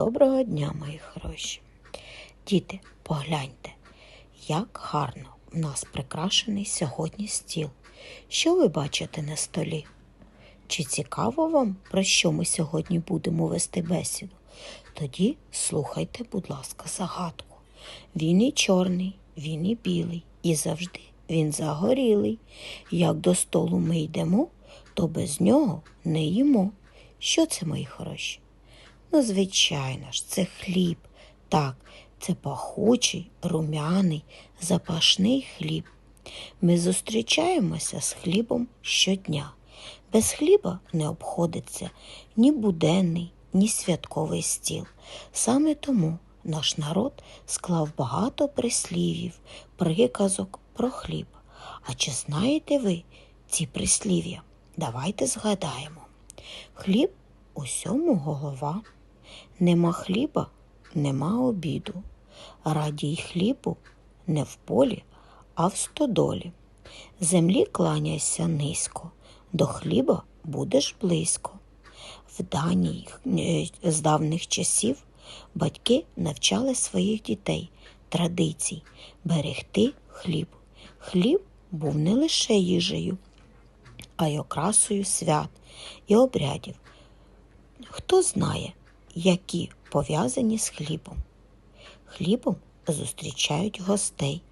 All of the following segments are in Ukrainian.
Доброго дня, мої хороші. Діти, погляньте, як гарно в нас прикрашений сьогодні стіл. Що ви бачите на столі? Чи цікаво вам, про що ми сьогодні будемо вести бесіду? Тоді слухайте, будь ласка, загадку. Він і чорний, він і білий, і завжди він загорілий. Як до столу ми йдемо, то без нього не їмо. Що це, мої хороші? Ну, звичайно ж, це хліб. Так, це пахучий, румяний, запашний хліб. Ми зустрічаємося з хлібом щодня. Без хліба не обходиться ні буденний, ні святковий стіл. Саме тому наш народ склав багато прислів'їв, приказок про хліб. А чи знаєте ви ці прислів'я? Давайте згадаємо. Хліб усьому голова. Нема хліба, нема обіду. Радій хлібу не в полі, а в стодолі. Землі кланяйся низько, до хліба будеш близько. В даній е, з давних часів батьки навчали своїх дітей традицій берегти хліб. Хліб був не лише їжею, а й окрасою свят і обрядів. Хто знає, які пов'язані з хлібом. Хлібом зустрічають гостей.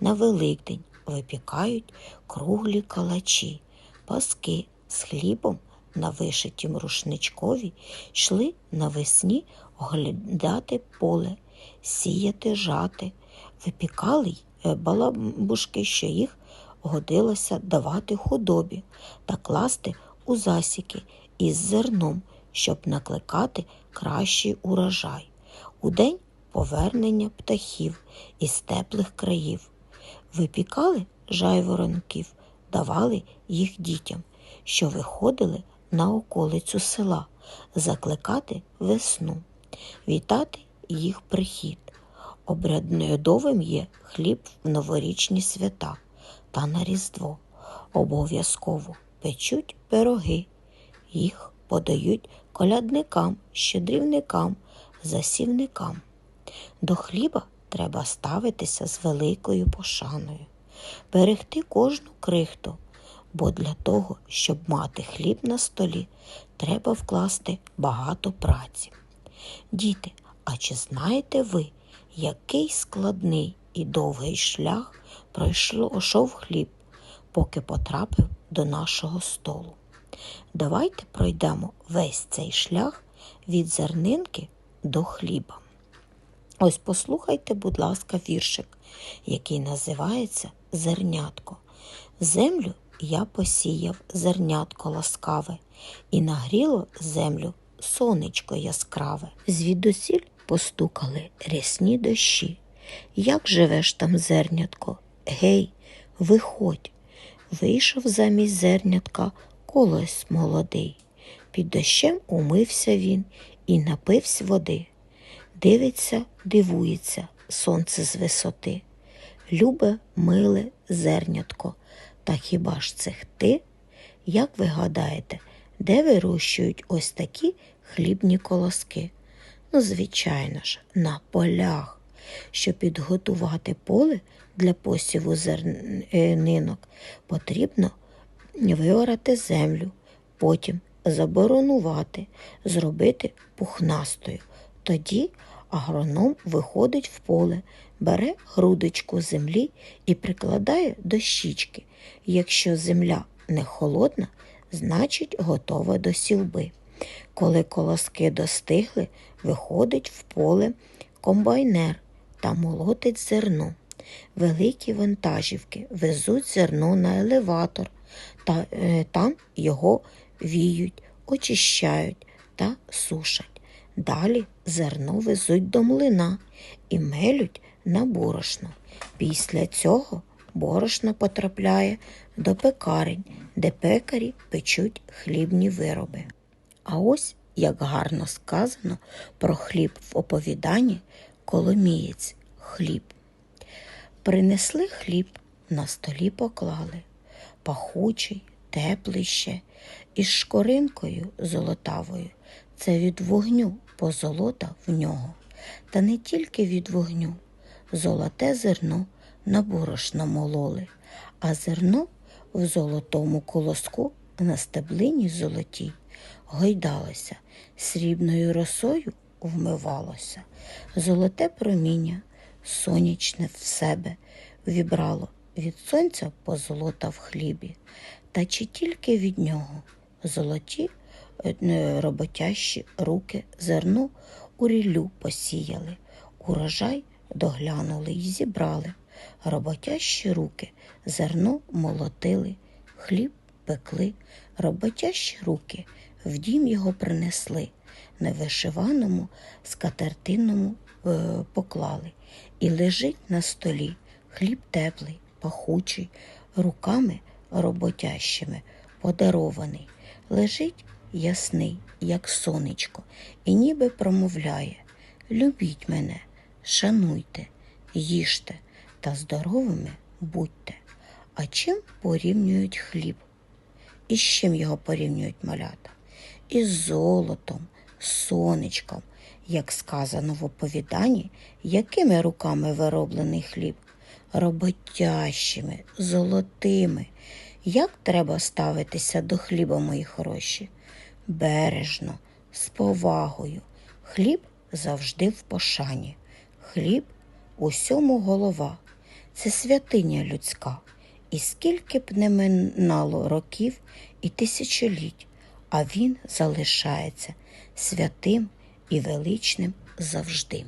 На Великдень випікають круглі калачі, паски з хлібом на вишитім рушничкові йшли навесні оглядати поле, сіяти жати, випікали й е, балабушки, що їх годилося давати худобі та класти у засіки із зерном, щоб накликати кращий урожай. У день повернення птахів із теплих країв. Випікали жайворонків, давали їх дітям, що виходили на околицю села, закликати весну, вітати їх прихід. Обрядовим є хліб в новорічні свята та на Різдво. Обов'язково печуть пироги, їх подають колядникам, щедрівникам, засівникам. До хліба треба ставитися з великою пошаною, берегти кожну крихту, бо для того, щоб мати хліб на столі, треба вкласти багато праці. Діти, а чи знаєте ви, який складний і довгий шлях пройшов хліб, поки потрапив до нашого столу? Давайте пройдемо весь цей шлях від зернинки до хліба. Ось послухайте, будь ласка, віршик, який називається Зернятко. Землю я посіяв зернятко ласкаве, і нагріло землю сонечко яскраве. Звідусіль постукали рясні дощі. Як живеш там, зернятко? Гей, виходь. Вийшов замість зернятка колось молодий. Під дощем умився він і напився води. Дивиться, дивується сонце з висоти. Любе, миле зернятко, та хіба ж це ти? Як ви гадаєте, де вирощують ось такі хлібні колоски? Ну, звичайно ж, на полях. Щоб підготувати поле для посіву зернинок, потрібно виорати землю, потім заборонувати, зробити пухнастою. Тоді агроном виходить в поле, бере грудочку землі і прикладає до щічки. Якщо земля не холодна, значить готова до сівби. Коли колоски достигли, виходить в поле комбайнер та молотить зерно. Великі вантажівки везуть зерно на елеватор, та е, там його віють, очищають та сушать. Далі зерно везуть до млина і мелють на борошно. Після цього борошно потрапляє до пекарень, де пекарі печуть хлібні вироби. А ось як гарно сказано про хліб в оповіданні Коломієць хліб. Принесли хліб, на столі поклали, пахучий, теплий ще, із шкоринкою золотавою. Це від вогню позолота в нього, та не тільки від вогню. Золоте зерно на борошно мололи, а зерно в золотому колоску на стеблині золотій гойдалося, срібною росою вмивалося. Золоте проміння сонячне в себе вібрало від сонця позолота в хлібі, та чи тільки від нього золоті е, роботящі руки зерно у ріллю посіяли, урожай доглянули й зібрали. Роботящі руки зерно молотили, хліб пекли, роботящі руки в дім його принесли, на вишиваному скатертинному е, поклали, і лежить на столі хліб теплий, пахучий, руками роботящими подарований, лежить ясний, як сонечко, і ніби промовляє Любіть мене, шануйте, їжте та здоровими будьте. А чим порівнюють хліб? І з чим його порівнюють малята? Із золотом, сонечком, як сказано в оповіданні, якими руками вироблений хліб? Роботящими, золотими. Як треба ставитися до хліба, мої хороші? Бережно, з повагою. Хліб завжди в пошані. Хліб усьому голова. Це святиня людська. І скільки б не минало років і тисячоліть, а він залишається святим і величним завжди.